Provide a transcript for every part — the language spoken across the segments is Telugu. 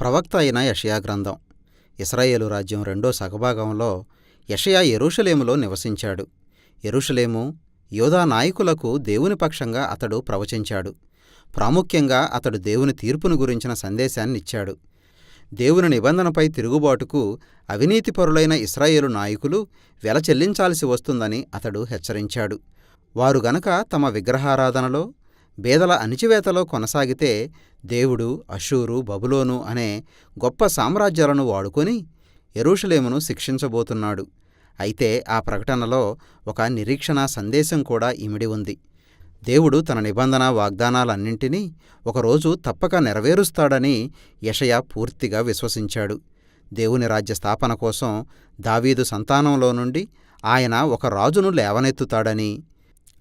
ప్రవక్త అయిన యషయా గ్రంథం. ఇస్రాయేలు రాజ్యం రెండో సగభాగంలో యషయా ఎరుషలేములో నివసించాడు. ఎరుషలేము యోధా నాయకులకు దేవుని పక్షంగా అతడు ప్రవచించాడు. ప్రాముఖ్యంగా అతడు దేవుని తీర్పును గురించిన సందేశాన్నిచ్చాడు దేవుని నిబంధనపై తిరుగుబాటుకు అవినీతిపరులైన ఇస్రాయేలు నాయకులు వెల చెల్లించాల్సి వస్తుందని అతడు హెచ్చరించాడు. వారు గనక తమ విగ్రహారాధనలో బేదల అణిచివేతలో కొనసాగితే దేవుడు అషూరు బబులోను అనే గొప్ప సామ్రాజ్యాలను వాడుకొని యెరూషలేమును శిక్షించబోతున్నాడు. అయితే ఆ ప్రకటనలో ఒక నిరీక్షణ సందేశం కూడా ఇమిడి ఉంది. దేవుడు తన నిబంధన వాగ్దానాలన్నింటినీ ఒకరోజు తప్పక నెరవేరుస్తాడని యషయ పూర్తిగా విశ్వసించాడు. దేవుని రాజ్య స్థాపన కోసం దావీదు సంతానంలో నుండి ఆయన ఒక రాజును లేవనెత్తుతాడని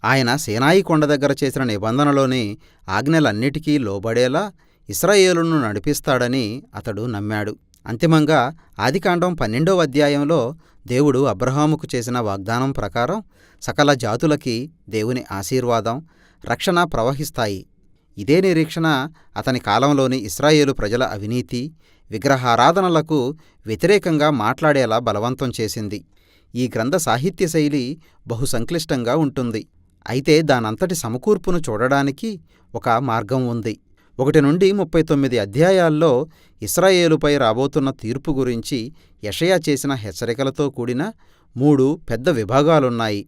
ఆయన సేనాయి కొండ దగ్గర చేసిన నిబంధనలోని ఆజ్ఞలన్నిటికీ లోబడేలా ఇస్రాయేలును నడిపిస్తాడని అతడు నమ్మాడు. అంతిమంగా ఆదికాండం పన్నెండవ అధ్యాయంలో దేవుడు అబ్రహాముకు చేసిన వాగ్దానం ప్రకారం సకల జాతులకి దేవుని ఆశీర్వాదం రక్షణ ప్రవహిస్తాయి. ఇదే నిరీక్షణ అతని కాలంలోని ఇస్రాయేలు ప్రజల అవినీతి విగ్రహారాధనలకు వ్యతిరేకంగా మాట్లాడేలా బలవంతం చేసింది. ఈ గ్రంథ సాహిత్య శైలి బహుసంక్లిష్టంగా ఉంటుంది. అయితే దానంతటి సమకూర్పును చూడడానికి ఒక మార్గం ఉంది. ఒకటి నుండి ముప్పై తొమ్మిది అధ్యాయాల్లో ఇస్రాయేలుపై రాబోతున్న తీర్పు గురించి యషయా చేసిన హెచ్చరికలతో కూడిన మూడు పెద్ద విభాగాలున్నాయి.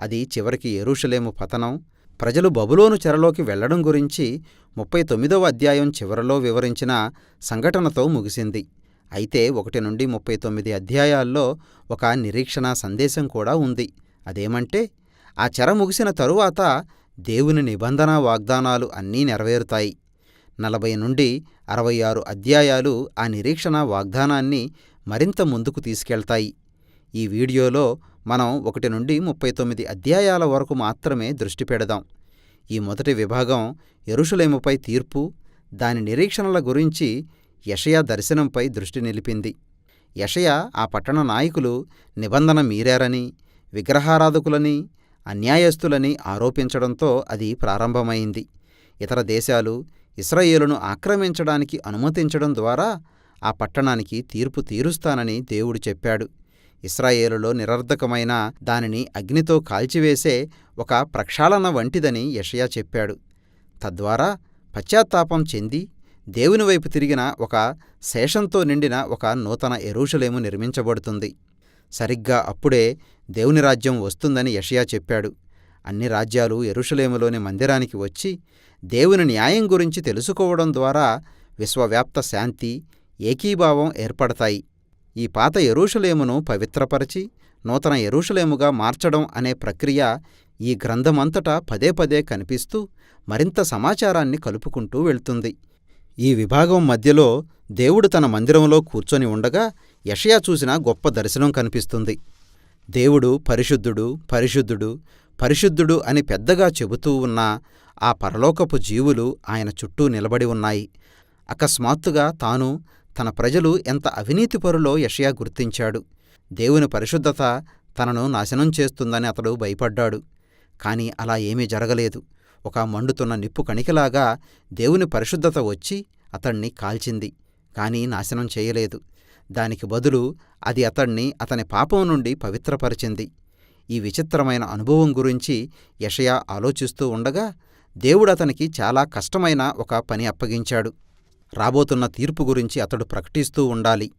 అది చివరికి ఎరుషలేము పతనం ప్రజలు బబులోను చెరలోకి వెళ్ళడం గురించి ముప్పై తొమ్మిదవ అధ్యాయం చివరలో వివరించిన సంఘటనతో ముగిసింది. అయితే ఒకటి నుండి ముప్పై తొమ్మిది అధ్యాయాల్లో ఒక నిరీక్షణ సందేశం కూడా ఉంది. అదేమంటే ఆ చెర ముగిసిన తరువాత దేవుని నిబంధన వాగ్దానాలు అన్నీ నెరవేరుతాయి. నలభై నుండి అరవై ఆరు అధ్యాయాలు ఆ నిరీక్షణ వాగ్దానాన్ని మరింత ముందుకు తీసుకెళ్తాయి. ఈ వీడియోలో మనం ఒకటి నుండి ముప్పై తొమ్మిది అధ్యాయాల వరకు మాత్రమే దృష్టి పెడదాం. ఈ మొదటి విభాగం ఎరుషులేముపై తీర్పు దాని నిరీక్షణల గురించి యషయా దర్శనంపై దృష్టి నిలిపింది. యషయా ఆ పట్టణ నాయకులు నిబంధన మీరారని విగ్రహారాధకులని అన్యాయస్తులని ఆరోపించడంతో అది ప్రారంభమైంది. ఇతర దేశాలు ఇస్రాయేలును ఆక్రమించడానికి అనుమతించడం ద్వారా ఆ పట్టణానికి తీర్పు తీరుస్తానని దేవుడు చెప్పాడు. ఇస్రాయేలులో నిరర్ధకమైన దానిని అగ్నితో కాల్చివేసే ఒక ప్రక్షాళన వంటిదని యషయా చెప్పాడు. తద్వారా పశ్చాత్తాపం చెంది దేవుని వైపు తిరిగిన ఒక శేషంతో నిండిన ఒక నూతన ఎరూషలేము నిర్మించబడుతుంది. సరిగ్గా అప్పుడే దేవుని రాజ్యం వస్తుందని యషయా చెప్పాడు. అన్ని రాజ్యాలు ఎరుషలేములోని మందిరానికి వచ్చి దేవుని న్యాయం గురించి తెలుసుకోవడం ద్వారా విశ్వవ్యాప్త శాంతి ఏకీభావం ఏర్పడతాయి. ఈ పాత ఎరుషలేమును పవిత్రపరచి నూతన ఎరుషలేముగా మార్చడం అనే ప్రక్రియ ఈ గ్రంథమంతటా పదే పదే కనిపిస్తూ మరింత సమాచారాన్ని కలుపుకుంటూ వెళ్తుంది. ఈ విభాగం మధ్యలో దేవుడు తన మందిరంలో కూర్చొని ఉండగా యషయా చూసిన గొప్ప దర్శనం కనిపిస్తుంది. దేవుడు పరిశుద్ధుడు పరిశుద్ధుడు పరిశుద్ధుడు అని పెద్దగా చెబుతూ ఉన్న ఆ పరలోకపు జీవులు ఆయన చుట్టూ నిలబడి ఉన్నాయి. అకస్మాత్తుగా తాను తన ప్రజలు ఎంత అవినీతిపరులో యషయా గుర్తించాడు. దేవుని పరిశుద్ధత తనను నాశనం చేస్తుందని అతడు భయపడ్డాడు. కాని అలా ఏమీ జరగలేదు. ఒక మండుతున్న నిప్పు కణికలాగా దేవుని పరిశుద్ధత వచ్చి అతణ్ణి కాల్చింది. కాని నాశనం చేయలేదు. దానికి బదులు అది అతణ్ణి అతని పాపం నుండి పవిత్రపరిచింది. ఈ విచిత్రమైన అనుభవం గురించి యషయా ఆలోచిస్తూ ఉండగా దేవుడు అతనికి చాలా కష్టమైన ఒక పని అప్పగించాడు. రాబోతున్న తీర్పు గురించి అతడు ప్రకటిస్తూ ఉండాలి.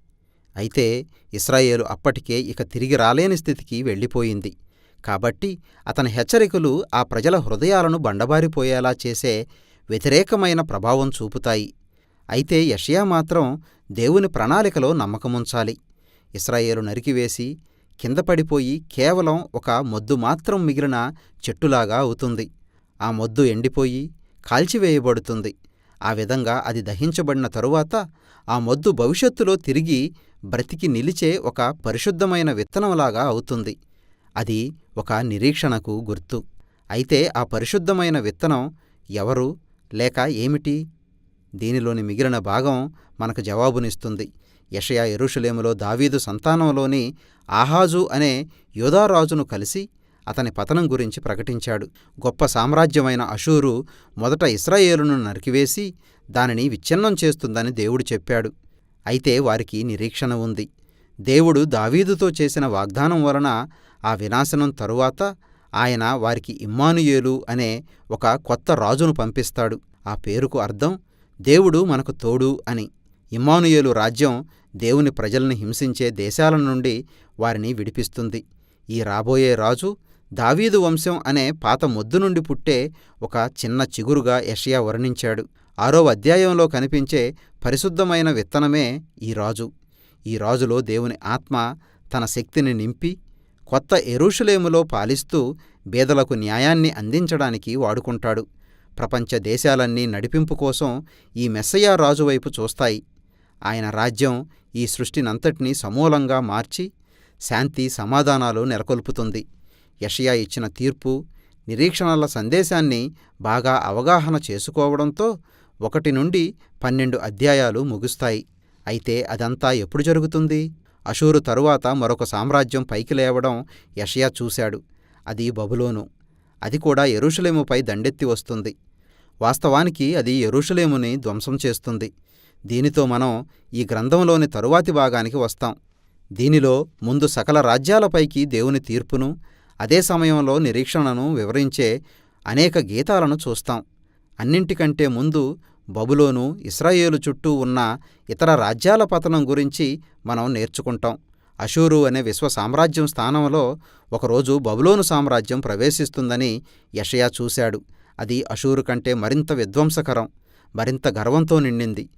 అయితే ఇస్రాయేలు అప్పటికే ఇక తిరిగి రాలేని స్థితికి వెళ్ళిపోయింది. కాబట్టి అతని హెచ్చరికలు ఆ ప్రజల హృదయాలను బండబారిపోయేలా చేసే వ్యతిరేకమైన ప్రభావం చూపుతాయి. అయితే యషయా మాత్రం దేవుని ప్రణాళికలో నమ్మకముంచాలి. ఇస్రాయేలు నరికివేసి కింద పడిపోయి కేవలం ఒక మొద్దు మాత్రం మిగిలిన చెట్టులాగా అవుతుంది. ఆ మొద్దు ఎండిపోయి కాల్చివేయబడుతుంది. ఆ విధంగా అది దహించబడిన తరువాత ఆ మొద్దు భవిష్యత్తులో తిరిగి బ్రతికి నిలిచే ఒక పరిశుద్ధమైన విత్తనంలాగా అవుతుంది. అది ఒక నిరీక్షణకు గుర్తు. అయితే ఆ పరిశుద్ధమైన విత్తనం ఎవరు లేక ఏమిటి? దీనిలోని మిగిలిన భాగం మనకు జవాబునిస్తుంది. యషయా ఎరుషులేములో దావీదు సంతానంలోని ఆహాజు అనే యోధారాజును కలిసి అతని పతనం గురించి ప్రకటించాడు. గొప్ప సామ్రాజ్యమైన అషూరు మొదట ఇస్రాయేలును నరికివేసి దానిని విచ్ఛిన్నం చేస్తుందని దేవుడు చెప్పాడు. అయితే వారికి నిరీక్షణ ఉంది. దేవుడు దావీదుతో చేసిన వాగ్దానం వలన ఆ వినాశనం తరువాత ఆయన వారికి ఇమ్మానుయేలు అనే ఒక కొత్త రాజును పంపిస్తాడు. ఆ పేరుకు అర్థం దేవుడు మనకు తోడు అని. ఇమ్మానుయేలు రాజ్యం దేవుని ప్రజల్ని హింసించే దేశాల నుండి వారిని విడిపిస్తుంది. ఈ రాబోయే రాజు దావీదు వంశం అనే పాత మొద్దు నుండి పుట్టే ఒక చిన్న చిగురుగా యషయా వర్ణించాడు. ఆరో అధ్యాయంలో కనిపించే పరిశుద్ధమైన విత్తనమే ఈ రాజు. ఈ రాజులో దేవుని ఆత్మ తన శక్తిని నింపి కొత్త ఎరుషులేములో పాలిస్తూ బేదలకు న్యాయాన్ని అందించడానికి వాడుకుంటాడు. ప్రపంచ దేశాలన్నీ నడిపింపు కోసం ఈ మెస్సయ్య రాజువైపు చూస్తాయి. ఆయన రాజ్యం ఈ సృష్టినంతటినీ సమూలంగా మార్చి శాంతి సమాధానాలు నెలకొల్పుతుంది. యషయా ఇచ్చిన తీర్పు నిరీక్షణల సందేశాన్ని బాగా అవగాహన చేసుకోవడంతో ఒకటి నుండి పన్నెండు అధ్యాయాలు ముగుస్తాయి. అయితే అదంతా ఎప్పుడు జరుగుతుంది? అషూరు తరువాత మరొక సామ్రాజ్యం పైకి లేవడం యషయా చూశాడు. అది బబులోను. అది కూడా ఎరుషలేముపై దండెత్తి వస్తుంది. వాస్తవానికి అది ఎరుషలేముని ధ్వంసం చేస్తుంది. దీనితో మనం ఈ గ్రంథంలోని తరువాతి భాగానికి వస్తాం. దీనిలో ముందు సకల రాజ్యాలపైకి దేవుని తీర్పును అదే సమయంలో నిరీక్షణను వివరించే అనేక గీతాలను చూస్తాం. అన్నింటికంటే ముందు బబులోను ఇస్రాయేలు చుట్టూ ఉన్న ఇతర రాజ్యాల పతనం గురించి మనం నేర్చుకుంటాం. అషూరు అనే విశ్వ సామ్రాజ్యం స్థానంలో ఒకరోజు బబులోను సామ్రాజ్యం ప్రవేశిస్తుందని యషయా చూశాడు. అది అషూరు కంటే మరింత విధ్వంసకరం మరింత గర్వంతో నిండింది.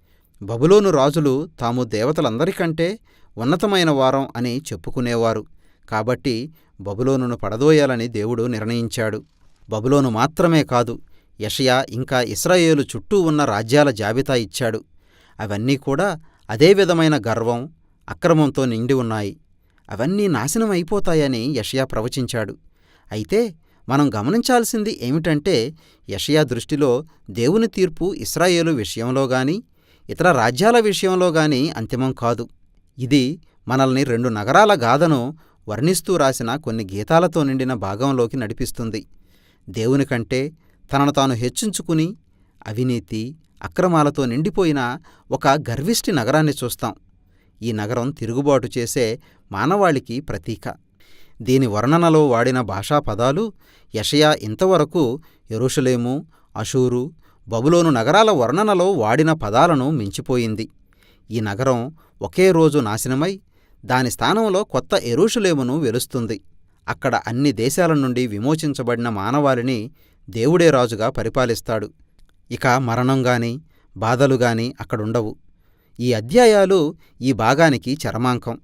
బబులోను రాజులు తాము దేవతలందరికంటే ఉన్నతమైన వారం అని చెప్పుకునేవారు. కాబట్టి బబులోనును పడదోయాలని దేవుడు నిర్ణయించాడు. బబులోను మాత్రమే కాదు యషయా ఇంకా ఇస్రాయేలు చుట్టూ ఉన్న రాజ్యాల జాబితా ఇచ్చాడు. అవన్నీ కూడా అదే విధమైన గర్వం అక్రమంతో నిండి ఉన్నాయి. అవన్నీ నాశనం అయిపోతాయని యషయా ప్రవచించాడు. అయితే మనం గమనించాల్సింది ఏమిటంటే యషయా దృష్టిలో దేవుని తీర్పు ఇస్రాయేలు విషయంలో గాని ఇతర రాజ్యాల విషయంలో గాని అంతిమం కాదు. ఇది మనల్ని రెండు నగరాల గాథను వర్ణిస్తూ రాసిన కొన్ని గీతాలతో నిండిన భాగంలోకి నడిపిస్తుంది. దేవుని కంటే తనను తాను హెచ్చించుకుని అవినీతి అక్రమాలతో నిండిపోయిన ఒక గర్విష్టి నగరాన్ని చూస్తాం. ఈ నగరం తిరుగుబాటు చేసే మానవాళికి ప్రతీక. దీని వర్ణనలో వాడిన భాషా పదాలు యషయా ఇంతవరకు ఎరుషలేము అషూరు బబులోను నగరాల వర్ణనలో వాడిన పదాలను మించిపోయింది. ఈ నగరం ఒకే రోజు నాశనమై దాని స్థానంలో కొత్త ఎరుషులేమును వెలుస్తుంది. అక్కడ అన్ని దేశాల నుండి విమోచించబడిన మానవాళిని దేవుడే రాజుగా పరిపాలిస్తాడు. ఇక మరణంగాని బాధలుగాని అక్కడుండవు. ఈ అధ్యాయాలు ఈ భాగానికి చరమాంకం.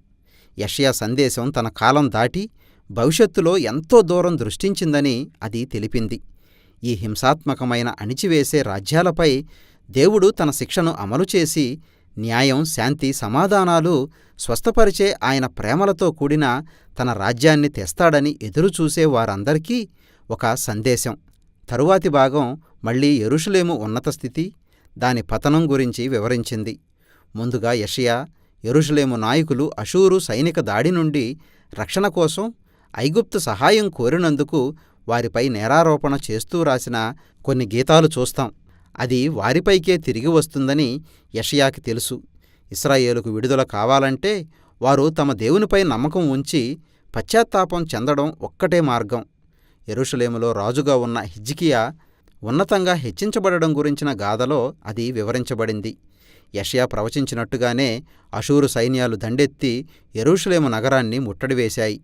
యషయా సందేశం తన కాలం దాటి భవిష్యత్తులో ఎంతో దూరం దృష్టించిందని అది తెలిపింది. ఈ హింసాత్మకమైన అణిచివేసే రాజ్యాలపై దేవుడు తన శిక్షను అమలు చేసి న్యాయం శాంతి సమాధానాలు స్వస్థపరిచే ఆయన ప్రేమలతో కూడిన తన రాజ్యాన్ని తెస్తాడని ఎదురుచూసే వారందరికీ ఒక సందేశం. తరువాతి భాగం మళ్ళీ ఎరుషులేము ఉన్నత స్థితి దాని పతనం గురించి వివరించింది. ముందుగా యషయా ఎరుషులేము నాయకులు అషూరు సైనిక దాడి నుండి రక్షణ కోసం ఐగుప్తు సహాయం కోరినందుకు వారిపై నేరారోపణ చేస్తూ రాసిన కొన్ని గీతాలు చూస్తాం. అది వారిపైకే తిరిగి వస్తుందని యషయాకి తెలుసు. ఇస్రాయేలుకు విడుదల కావాలంటే వారు తమ దేవునిపై నమ్మకం ఉంచి పశ్చాత్తాపం చెందడం ఒక్కటే మార్గం. ఎరుషలేములో రాజుగా ఉన్న హిజ్కియా ఉన్నతంగా హెచ్చించబడడం గురించిన గాథలో అది వివరించబడింది. యషయా ప్రవచించినట్టుగానే అషూరు సైన్యాలు దండెత్తి ఎరూషలేము నగరాన్ని ముట్టడివేశాయి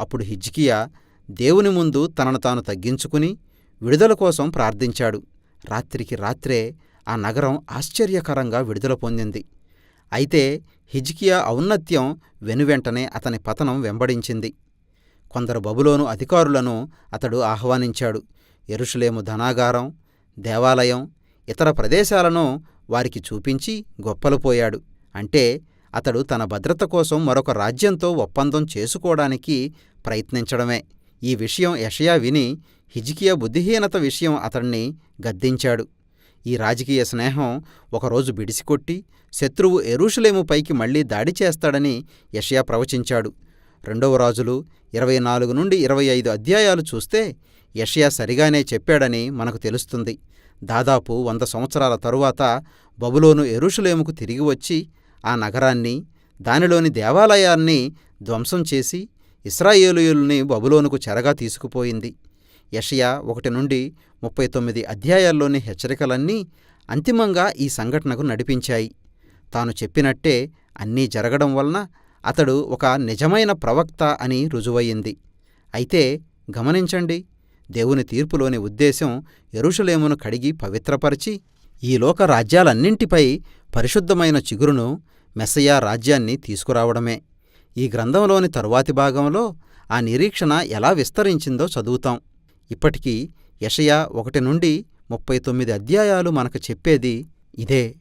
అప్పుడు హిజ్కియా దేవుని ముందు తనను తాను తగ్గించుకుని విడుదల కోసం ప్రార్థించాడు. రాత్రికి రాత్రే ఆ నగరం ఆశ్చర్యకరంగా విడుదల పొందింది. అయితే హిజ్కియా ఔన్నత్యం వెనువెంటనే అతని పతనం వెంబడించింది. కొందరు బబులోను అధికారులను అతడు ఆహ్వానించాడు. ఎరుషులేము ధనాగారం దేవాలయం ఇతర ప్రదేశాలను వారికి చూపించి గొప్పలుపోయాడు అంటే అతడు తన భద్రత కోసం మరొక రాజ్యంతో ఒప్పందం చేసుకోవడానికి ప్రయత్నించడమే. ఈ విషయం యషయా విని హిజికియా బుద్ధిహీనత విషయం అతణ్ణి గద్దించాడు. ఈ రాజకీయ స్నేహం ఒకరోజు బిడిసికొట్టి శత్రువు ఎరూషలేము పైకి మళ్ళీ దాడి చేస్తాడని యషయా ప్రవచించాడు. రెండవ రాజులు ఇరవై నాలుగు నుండి ఇరవై ఐదు అధ్యాయాలు చూస్తే యషయా సరిగానే చెప్పాడని మనకు తెలుస్తుంది. దాదాపు వంద సంవత్సరాల తరువాత బబులోను ఎరుషులేముకు తిరిగి వచ్చి ఆ నగరాన్ని దానిలోని దేవాలయాన్ని ధ్వంసం చేసి ఇస్రాయేలుయుల్ని బబులోనుకు చెరగా తీసుకుపోయింది. యషయా ఒకటి నుండి ముప్పై తొమ్మిది అధ్యాయాల్లోని హెచ్చరికలన్నీ అంతిమంగా ఈ సంఘటనకు నడిపించాయి. తాను చెప్పినట్టే అన్నీ జరగడం వలన అతడు ఒక నిజమైన ప్రవక్త అని రుజువయ్యింది. అయితే గమనించండి దేవుని తీర్పులోని ఉద్దేశం ఎరుషలేమును కడిగి పవిత్రపరిచి ఈ లోక రాజ్యాలన్నింటిపై పరిశుద్ధమైన చిగురును మెస్సయా రాజ్యాన్ని తీసుకురావడమే. ఈ గ్రంథంలోని తరువాతి భాగంలో ఆ నిరీక్షణ ఎలా విస్తరించిందో చదువుతాం. ఇప్పటికీ యషయా ఒకటి నుండి ముప్పై తొమ్మిది అధ్యాయాలు మనకు చెప్పేది ఇదే.